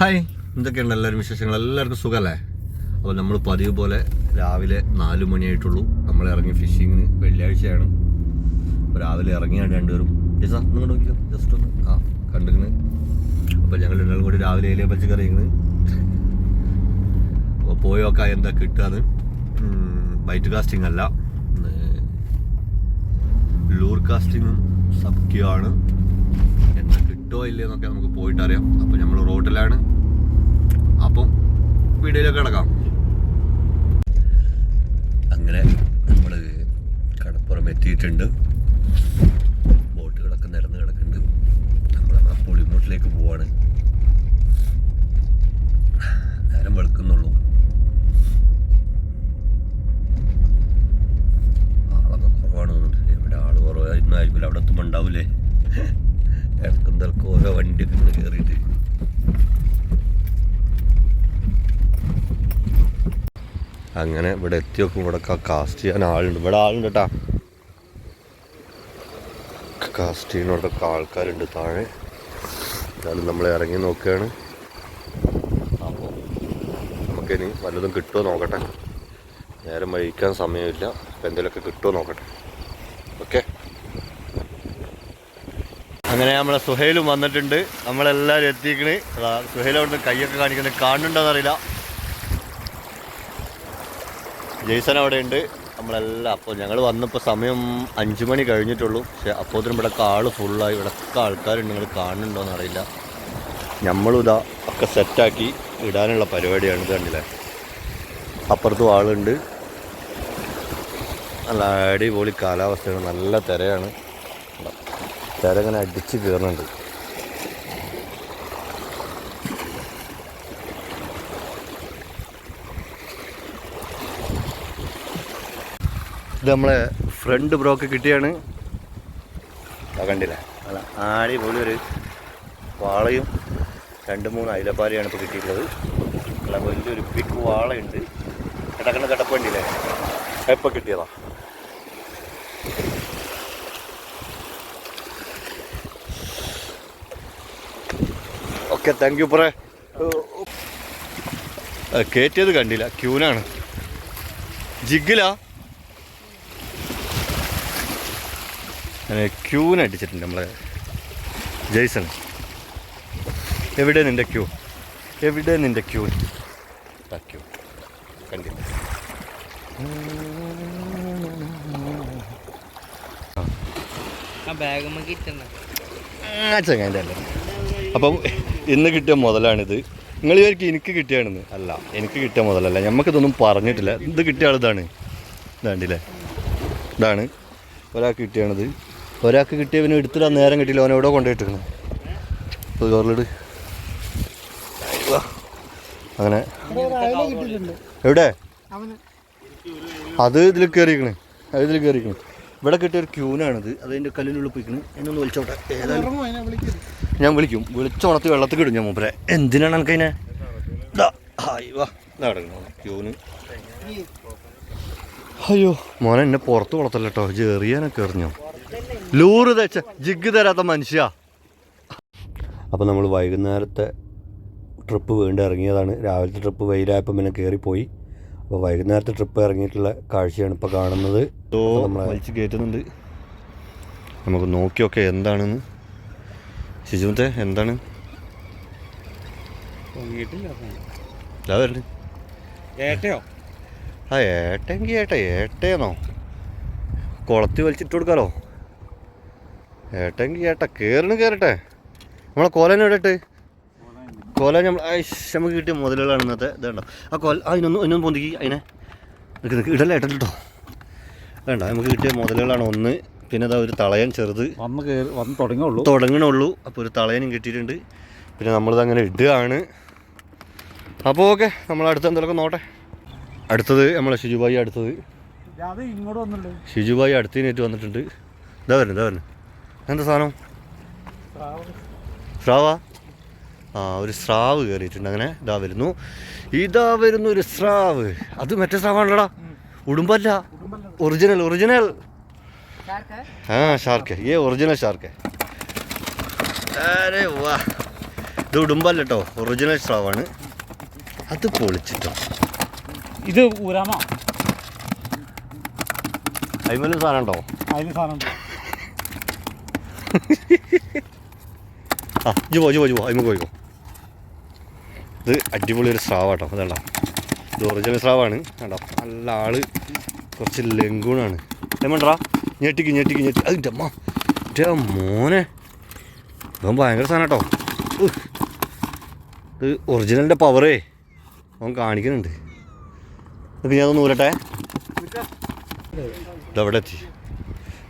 Hi. എന്തൊക്കെയുണ്ട് എല്ലാവരും വിശേഷങ്ങൾ? എല്ലാവർക്കും സുഖമല്ലേ അപ്പോൾ നമ്മൾ പതിവ് പോലെ രാവിലെ നാല് മണിയായിട്ടുള്ളൂ. നമ്മൾ ഇറങ്ങി ഫിഷിങ്ങിന് വെള്ളിയാഴ്ചയാണ്. അപ്പോൾ രാവിലെ ഇറങ്ങിയാണ് രണ്ടുപേരും. ജസാ നിങ്ങൾ നോക്കിയോ ജസ്റ്റ് ഒന്ന് ആ കണ്ടിരുന്നു അപ്പോൾ ഞങ്ങൾ രണ്ടാളും കൂടി രാവിലെ ഏലിയ പച്ചക്കറി അപ്പോൾ പോയി നോക്കാം എന്താ കിട്ടുകയെന്ന് ബൈറ്റ് കാസ്റ്റിംഗ് അല്ല. ലൂർ കാസ്റ്റിങ്ങും സബ്ക്യാണ് എന്താ കിട്ടുമോ ഇല്ലേ എന്നൊക്കെ നമുക്ക് പോയിട്ടറിയാം. അപ്പോൾ നമ്മൾ റോഡിലാണ് അപ്പം വീഡിയോയിലേക്ക് കിടക്കാം. അങ്ങനെ നമ്മൾ കടപ്പുറം എത്തിയിട്ടുണ്ട്. ബോട്ടുകളൊക്കെ നിരന്ന് കിടക്കുന്നുണ്ട്. നമ്മൾ ആ പുളിമൂട്ടിലേക്ക് പോവാണ്. അങ്ങനെ ഇവിടെ എത്തി നോക്കും ഇവിടെ കാസ്റ്റ് ചെയ്യാൻ ആളുണ്ട്. ഇവിടെ ആളുണ്ട് കേട്ടാ കാസ്റ്റ് ചെയ്യുന്നോടൊക്കെ ആൾക്കാരുണ്ട് താഴെ. എന്നാലും നമ്മൾ ഇറങ്ങി നോക്കുകയാണ് അപ്പോൾ നമുക്കിനി വല്ലതും കിട്ടുമോ നോക്കട്ടെ. നേരം വഴിക്കാൻ സമയമില്ല. അപ്പം എന്തെങ്കിലുമൊക്കെ കിട്ടുമോ നോക്കട്ടെ. ഓക്കെ? അങ്ങനെ നമ്മളെ സുഹൈലും വന്നിട്ടുണ്ട്. നമ്മളെല്ലാവരും എത്തിക്കണ് സുഹൈൽ അവിടുന്ന് കൈയൊക്കെ കാണിക്കുന്നത് കാണുന്നുണ്ടോ അറിയില്ല. ജെയ്സൺ അവിടെ ഉണ്ട് നമ്മളെല്ലാം അപ്പോൾ ഞങ്ങൾ വന്നപ്പോൾ സമയം അഞ്ച് മണി കഴിഞ്ഞിട്ടുള്ളൂ. പക്ഷെ അപ്പോഴത്തേനും ഇവിടെ ആൾ ഫുള്ളായി ഇവിടെ ഒക്കെ ആൾക്കാരുണ്ട് നിങ്ങൾ കാണുന്നുണ്ടോയെന്ന് അറിയില്ല. നമ്മളും ഇതാ ഒക്കെ സെറ്റാക്കി ഇടാനുള്ള പരിപാടിയാണ്. ഇത് കണ്ടില്ലേ? അപ്പുറത്തും ആളുണ്ട് നല്ല അടിപൊളി കാലാവസ്ഥയാണ്. നല്ല തിരയാണ്? തിര ഇങ്ങനെ അടിച്ച് കയറുന്നുണ്ട്. നമ്മളെ ഫ്രണ്ട് ബ്രോക്ക് കിട്ടിയാണ്. കണ്ടില്ല? അല്ല അടിപൊളി ഒരു വാളയും രണ്ട് മൂന്ന് അയിലപ്പാലയാണ് ഇപ്പോൾ കിട്ടിയിട്ടുള്ളത്. അല്ല വലിയൊരു പിക്ക് വാളയുണ്ട്. കിടക്കണ കിടപ്പുണ്ടില്ലേ എപ്പോൾ കിട്ടിയതാ. ഓക്കെ താങ്ക് യു പറേ കയറ്റിയത് കണ്ടില്ല. ക്യൂനാണ്. ജിഗിലാ ക്യൂൻ അടിച്ചിട്ടുണ്ട് നമ്മളെ ജെയ്സൺ. എവിടെ നിന്റെ ക്യൂ? എവിടെ നിന്റെ ക്യൂ? ക്യൂ. കണ്ടില്ല. ചങ്ങാന്റെ അല്ലേ. അപ്പം ഇന്ന് കിട്ടിയ മുതലാണിത്. നിങ്ങൾ ഇവർക്ക് എനിക്ക് കിട്ടിയാണെന്ന്. അല്ല എനിക്ക് കിട്ടിയ മുതലല്ല. നമുക്കിതൊന്നും പറഞ്ഞിട്ടില്ല. ഇത് കിട്ടിയ ആളിതാണ് ഇതാണ്. ഇതാണ്ടില്ലേ. ഇതാണ്. ഒരാൾക്ക് കിട്ടിയാണിത്. ഒരാൾക്ക് കിട്ടിയവന് എടുത്തിടാൻ നേരം കിട്ടിയില്ല. അവൻ എവിടെ കൊണ്ടുപോയിട്ടിരുന്നു അത് ചോറിലിട് അങ്ങനെ. എവിടെ? അത് ഇതിൽ കയറിയിരിക്കണ് അത് ഇതിൽ കയറിയിരിക്കണ് ഇവിടെ കിട്ടിയ ഒരു ക്യൂനാണിത്. അതിന്റെ കല്ലിനുള്ളിൽ പോയിക്കണ്. എന്നൊന്ന് വിളിച്ചോട്ടെ ഏതായാലും ഞാൻ വിളിക്കും. വിളിച്ചുണർത്തി വെള്ളത്തിൽ കിടും ഞാൻ മൂപ്പരെ. എന്തിനാണ് എനിക്ക് അതിനെ? ക്യൂന്. അയ്യോ. മോനെ എന്നെ പുറത്ത് വളർത്തല്ലോ കേട്ടോ ചെറിയാനൊക്കെ എറിഞ്ഞോ? ലൂറ് തെച്ച ജിഗ് തരാത്ത മനുഷ്യ. അപ്പോൾ നമ്മൾ വൈകുന്നേരത്തെ ട്രിപ്പ് വീണ്ടും ഇറങ്ങിയതാണ്. രാവിലത്തെ ട്രിപ്പ് വെയിലായപ്പോൾ പിന്നെ കയറിപ്പോയി അപ്പോൾ വൈകുന്നേരത്തെ ട്രിപ്പ് ഇറങ്ങിയിട്ടുള്ള കാഴ്ചയാണ് ഇപ്പോൾ കാണുന്നത്. നമ്മൾ വലിച്ച് കയറ്റുന്നുണ്ട്. നമുക്ക് നോക്കിയൊക്കെ എന്താണെന്ന്. ശിശുമത്തെ എന്താണ്? ഏട്ടയോ? ആ ഏട്ടെങ്കിൽ ഏട്ട ഏട്ടേന്നോ? കുളത്തി വലിച്ചിട്ട് കൊടുക്കാലോ? ഏട്ടെങ്കി ഏട്ട കയറണ് കയറട്ടെ നമ്മളെ കോലനെ ഇടട്ട് കോല നമ്മൾ നമുക്ക് കിട്ടിയ മുതലുകളാണ് ഇന്നത്തെ ഇതുണ്ടോ ആ കോല അതിനൊന്നും അതിനൊന്നും പൊന്തിക്ക് അതിനെ. നിൽക്ക് നിൽക്ക് ഇടല്ലേ ഇട്ടോ. വേണ്ട നമുക്ക് കിട്ടിയ മുതലുകളാണ് ഒന്ന്. പിന്നെ അതാ ഒരു തളയൻ ചെറുത്. വന്ന് കയറി വന്ന് തുടങ്ങുള്ളൂ. തുടങ്ങണുള്ളൂ. അപ്പോൾ ഒരു തളയനും കിട്ടിയിട്ടുണ്ട്. പിന്നെ നമ്മളിത് അങ്ങനെ ഇടുകയാണ്. അപ്പോൾ ഓക്കെ നമ്മൾ അടുത്ത് എന്തെങ്കിലുമൊക്കെ നോട്ടെ അടുത്തത് നമ്മളെ ഷിജുബായി അടുത്തത്. ഷിജുബായി അടുത്തതിനായിട്ട് വന്നിട്ടുണ്ട്. ഇതാ വരുന്നു ഇതാ വരുന്നു. എന്താ സാധനം? സ്രാവാ. ആ ഒരു സ്രാവ് കയറിയിട്ടുണ്ട് അങ്ങനെ. ഇതാ വരുന്നു. ഇതാ വരുന്നു ഒരു സ്രാവ്. അത് മറ്റേ സ്രാവാണല്ലടാ. ഉടുമ്പല്ല. Original original. ആ ഷാർക്ക്. ഏ ഒറിജിനൽ ഷാർക്ക്. അരേ വാ. ഇത് ഉടുമ്പല്ല കേട്ടോ ഒറിജിനൽ സ്രാവാണ്. അത് പൊളിച്ചിട്ടോ. ഇത് ഊരാമോ അതിമലും സാധനം ഉണ്ടോ? അതിന് സാധനം ആ ജുവോ ജുവോ ജുവോ അതിമ പോയിക്കോ ഇത് അടിപൊളി ഒരു സ്രാവാട്ടോ അതല്ല. ഇത് ഒറിജിനൽ സ്രാവാണ്. കേട്ടോ നല്ല ആൾ. കുറച്ച് ലങ്കൂണാണ് ഏമണ്ടാ ഞെട്ടിക്ക് ഞെട്ടിക്ക് ഞെട്ടി അത് അമ്മ. എന്റെ മോനെ. ഇവൻ ഭയങ്കര സാധനം കേട്ടോ ഇത് ഒറിജിനലിന്റെ പവറേ അവൻ കാണിക്കുന്നുണ്ട്. ഇത് ഞാൻ ഊരട്ടെ. ഇതെവിടെ എത്തി.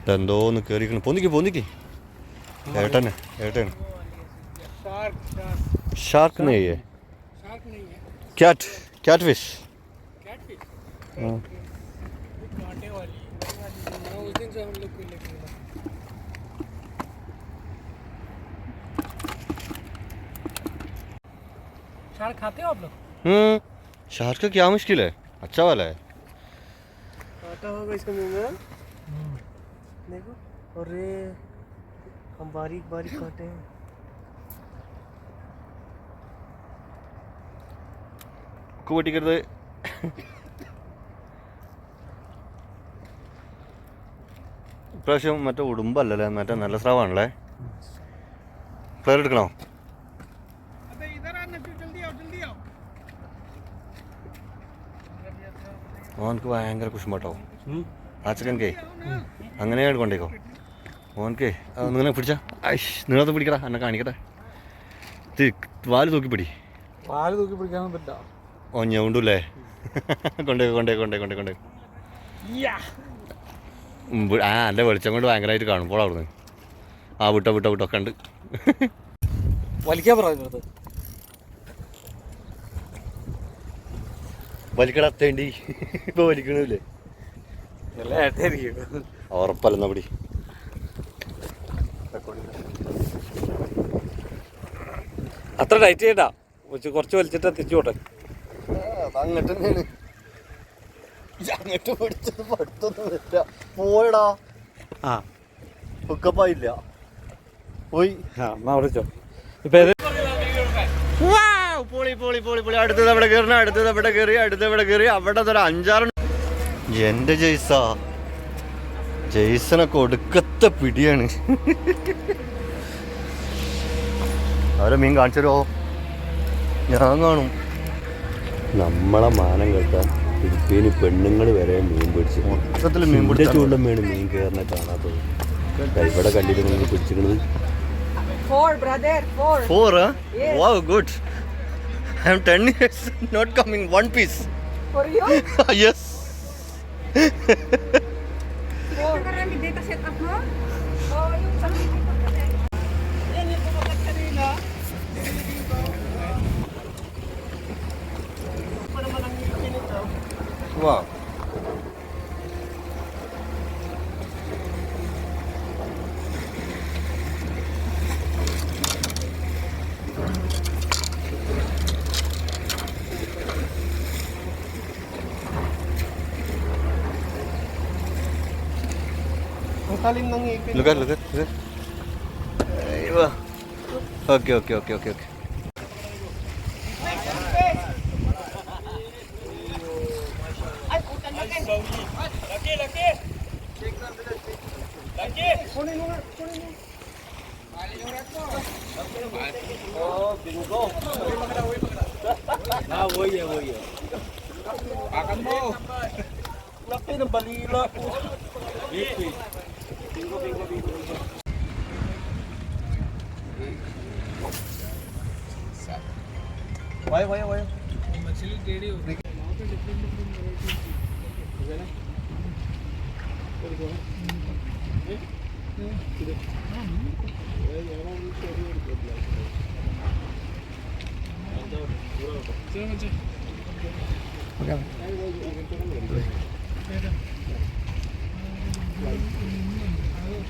ഇതെന്തോന്ന് കയറിക്കണം പൊന്നിക്ക് പൊന്നിക്ക് एटन है एटन। शार्क शार्क नहीं है। शार्क नहीं है। कैट कैटफिश हाँ। शार्क खाते हो आप लोग? हम्म शार्क का क्या मुश्किल है? अच्छा वाला है। काटा होगा इसका मुँह में। हम्म। देखो अरे हम बारीक बारीक काटे हैं ഒക്കെ പൊട്ടിക്കരുത് ഇപ്രാവശ്യം മറ്റേ ഉടുമ്പല്ലല്ലേ മറ്റേ നല്ല സ്രാവാണല്ലേ ഫ്ലെയർ എടുക്കണോ ഓനക്ക് ഭയങ്കര കുശുമ്പാട്ടോ ആ ചെക്കൻകേ അങ്ങനെയാണ് കൊണ്ടേക്കോ ഓനക്കേ നിങ്ങളെ പിടിച്ച? ഐഷ് നിങ്ങളത് പിടിക്കടാ എന്നെ കാണിക്കട്ടെ. വാൽ തൂക്കി പിടി. വാൽ തൂക്കി പിടിക്കാനൊന്നും പറ്റില്ല. ഓ ഞൗണ്ടല്ലേ? കൊണ്ടേ കൊണ്ടേ കൊണ്ടേ കൊണ്ടേ കൊണ്ടേ. ഉമ്പ്- ആ എന്റെ വെളിച്ചം കൊണ്ട് ഭയങ്കരമായിട്ട് കാണുമ്പോൾ അവിടുന്ന്. ആ വിട്ട വിട്ട വിട്ടോ ഒക്കെ ഉണ്ട് വലിക്കാൻ പറയുന്നത് വലിക്കടത്തേണ്ടി ഇപ്പൊ വലിക്കണില്ലേ? ഉറപ്പല്ലെന്നാ പിടി. അത്ര ടൈറ്റ് ചെയ്യണ്ട. കുറച്ച് വലിച്ചിട്ട് അങ്ങോട്ട് തന്നെയാണ് അങ്ങോട്ട് പിടിച്ചത് പഠിത്തൊന്നും വരില്ല. പോയടാ. ആ. ഹുക്കപ്പായില്ല പോയി. ആ എന്നാ വിളിച്ചോ ഇപ്പൊ ഏത് വാവ്, പൊളി പൊളി പൊളി പൊളി. അടുത്തത് അവിടെ കയറണം? അടുത്തത് അവിടെ കയറി? അടുത്തത് അവിടെ കയറി? അവിടെ ഒരു അഞ്ചാറ് എന്റെ ജെയ്സാ. ജെയ്സനൊക്കെ ഒടുക്കത്തെ പിടിയാണ്. അവരെ മീൻ കാണിച്ചോ ഞാൻ കാണും. നമ്മളെ മാനം കേട്ടാ ഫിലിപ്പീന് പെണ്ണുങ്ങൾ വരെ മീൻ പിടിച്ച്. മൊത്തത്തിൽ മീൻ പിടിച്ച ചൂണ്ടം വേണം മീൻ കയറിനെ കാണാത്തത്. ഇവിടെ കണ്ടിട്ട് നിങ്ങൾ പിടിച്ചിരുന്നത് four brother, four. Four, huh? Yes. Wow, good. I am 10 years は Lugar, lugar, lugar. Ay, iba. Okay, okay, okay, ok, ok. Oh, bingo. Nawoy, nawoy. Pakan mo. Laki ng balila po. Bipi. Bingo, bingo, bingo. Why, why, why? Actually, did you? Okay.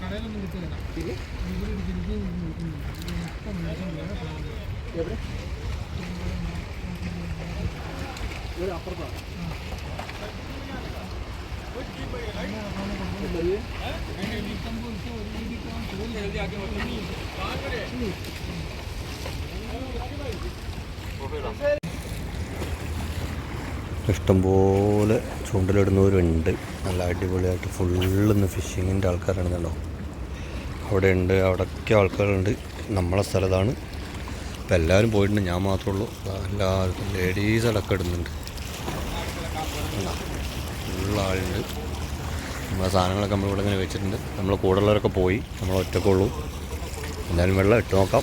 കടയിലൊന്നും കിട്ടില്ല എവിടെ? ഒരു അപ്പുറത്താണ് ഇഷ്ടംപോലെ ചൂണ്ടലിടുന്നവരുണ്ട്. നല്ല അടിപൊളിയായിട്ട് ഫുള്ളിന്ന് ഫിഷിങ്ങിന്റെ ആൾക്കാരാണെന്നുണ്ടോ അവിടെ ഉണ്ട് അവിടെയൊക്കെ ആൾക്കാരുണ്ട്. നമ്മളെ സ്ഥലതാണ് ഇപ്പം എല്ലാവരും പോയിട്ടുണ്ട്. ഞാൻ മാത്രമേ ഉള്ളൂ. എല്ലാവർക്കും ലേഡീസ് അടക്കം ഇടുന്നുണ്ട്. ഫുൾ ആളുണ്ട്. നമ്മളെ സാധനങ്ങളൊക്കെ നമ്മളിവിടെ ഇങ്ങനെ വെച്ചിട്ടുണ്ട്. നമ്മൾ കൂടെ ഉള്ളവരൊക്കെ പോയി. നമ്മൾ ഒറ്റക്കുള്ളൂ എന്തായാലും വെള്ളം ഇട്ട് നോക്കാം